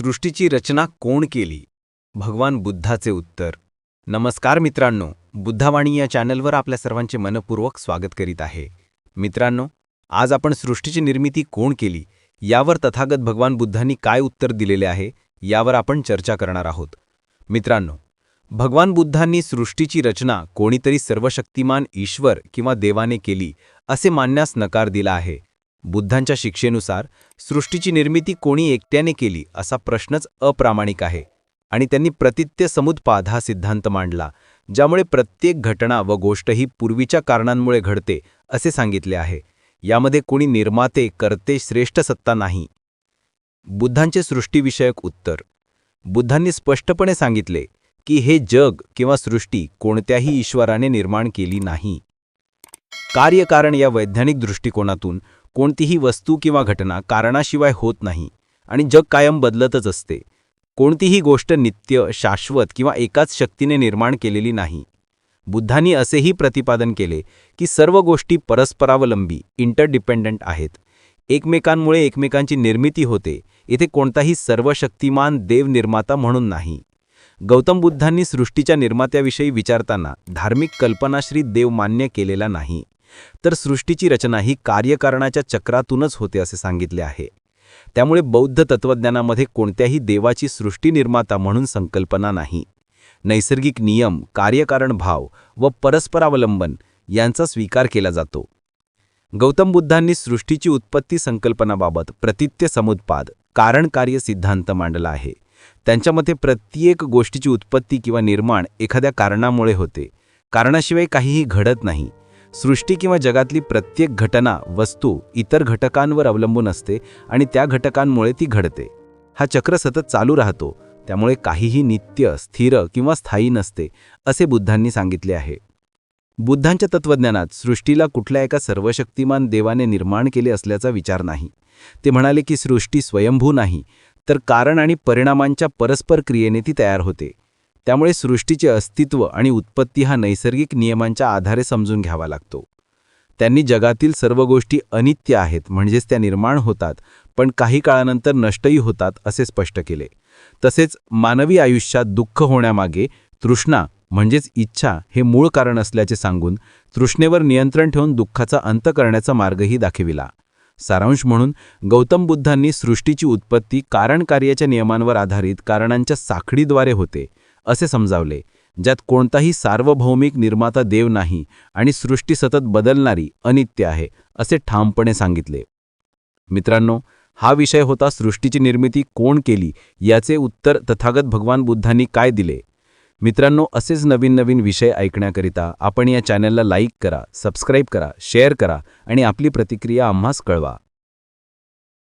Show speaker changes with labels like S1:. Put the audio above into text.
S1: सृष्टीची रचना कोण केली? भगवान बुद्धाचे उत्तर. नमस्कार मित्रांनो बुद्धावाणी या चॅनलवर आपल्या सर्वांचे मनपूर्वक स्वागत करीत आहे. मित्रांनो आज आपण सृष्टीची निर्मिती कोण केली? यावर तथागत भगवान बुद्धांनी काय उत्तर दिलेले आहे? यावर आपण चर्चा करणार आहोत. मित्रांनो भगवान बुद्धांनी सृष्टीची रचना कोणीतरी सर्वशक्तिमान ईश्वर किंवा देवाने केली असे मानण्यास नकार दिला आहे. बुद्धांच्या शिक्षेनुसार सृष्टीची निर्मिती कोणी एकट्याने केली असा प्रश्नच अप्रामाणिक आहे. आणि त्यांनी प्रतित्य समुत्पाद हा सिद्धांत मांडला ज्यामुळे प्रत्येक घटना व गोष्ट ही पूर्वीच्या कारणांमुळे घडते असे सांगितले आहे. यामध्ये कोणी निर्माते करते श्रेष्ठ सत्ता नाही. बुद्धांचे सृष्टीविषयक उत्तर. बुद्धांनी स्पष्टपणे सांगितले की हे जग किंवा सृष्टी कोणत्याही ईश्वराने निर्माण केली नाही. कार्यकारण या वैज्ञानिक दृष्टिकोनातून कोणतीही वस्तू किंवा घटना कारणाशिवाय होत नाही आणि जग कायम बदलतच असते. कोणतीही गोष्ट नित्य शाश्वत किंवा एकाच शक्तीने निर्माण केलेली नाही. बुद्धांनी असेही प्रतिपादन केले की सर्व गोष्टी परस्परावलंबी इंटरडिपेंडंट आहेत. एकमेकांमुळे एकमेकांची निर्मिती होते. इथे कोणताही सर्वशक्तिमान देवनिर्माता म्हणून नाही. गौतम बुद्धांनी सृष्टीच्या निर्मात्याविषयी विचारताना धार्मिक कल्पनाश्री देव मान्य केलेला नाही. तर सृष्टीची रचना ही कार्यकारणाच्या चक्रातूनच होते असे सांगितले आहे. त्यामुळे बौद्ध तत्त्वज्ञानामध्ये कोणत्याही देवाची सृष्टी निर्माता म्हणून संकल्पना नाही. नैसर्गिक नियम कार्यकारण भाव व परस्परावलंबन यांचा स्वीकार केला जातो. गौतम बुद्धांनी सृष्टीची उत्पत्ती संकल्पनाबाबत प्रतित्य समुत्पाद कारणकार्य सिद्धांत मांडला आहे. त्यांच्या मते प्रत्येक गोष्टीची उत्पत्ती किंवा निर्माण एखाद्या कारणामुळे होते. कारणाशिवाय काहीही घडत नाही. सृष्टी किंवा जगातली प्रत्येक घटना वस्तू इतर घटकांवर अवलंबून असते आणि त्या घटकांमुळे ती घडते. हा चक्र सतत चालू राहतो त्यामुळे काहीही नित्य स्थिर किंवा स्थायी नसते असे बुद्धांनी सांगितले आहे. बुद्धांच्या तत्त्वज्ञानात सृष्टीला कुठल्या एका सर्वशक्तिमान देवाने निर्माण केले असल्याचा विचार नाही. ते म्हणाले की सृष्टी स्वयंभू नाही तर कारण आणि परिणामांच्या परस्पर क्रियेने ती तयार होते. त्यामुळे सृष्टीचे अस्तित्व आणि उत्पत्ती हा नैसर्गिक नियमांच्या आधारे समजून घ्यावा लागतो. त्यांनी जगातील सर्व गोष्टी अनित्य आहेत म्हणजेच त्या निर्माण होतात पण काही काळानंतर नष्टही होतात असे स्पष्ट केले. तसेच मानवी आयुष्यात दुःख होण्यामागे तृष्णा म्हणजेच इच्छा हे मूळ कारण असल्याचे सांगून तृष्णेवर नियंत्रण ठेवून दुःखाचा अंत करण्याचा मार्गही दाखविला. सारांश म्हणून गौतम बुद्धांनी सृष्टीची उत्पत्ती कारणकार्याच्या नियमांवर आधारित कारणांच्या साखळीद्वारे होते. असे समजावले ज्यात कोणताही सार्वभौमिक निर्माता देव नाही आणि सृष्टी सतत बदलणारी अनित्य आहे असे ठामपणे सांगितले. मित्रांनो हा विषय होता सृष्टीची निर्मिती कोण केली याचे उत्तर तथागत भगवान बुद्धांनी काय दिले? मित्रांनो असेच नवीन नवीन विषय ऐकण्याकरिता आपण या चॅनलला लाईक करा सबस्क्राईब करा शेअर करा आणि आपली प्रतिक्रिया आम्हास कळवा.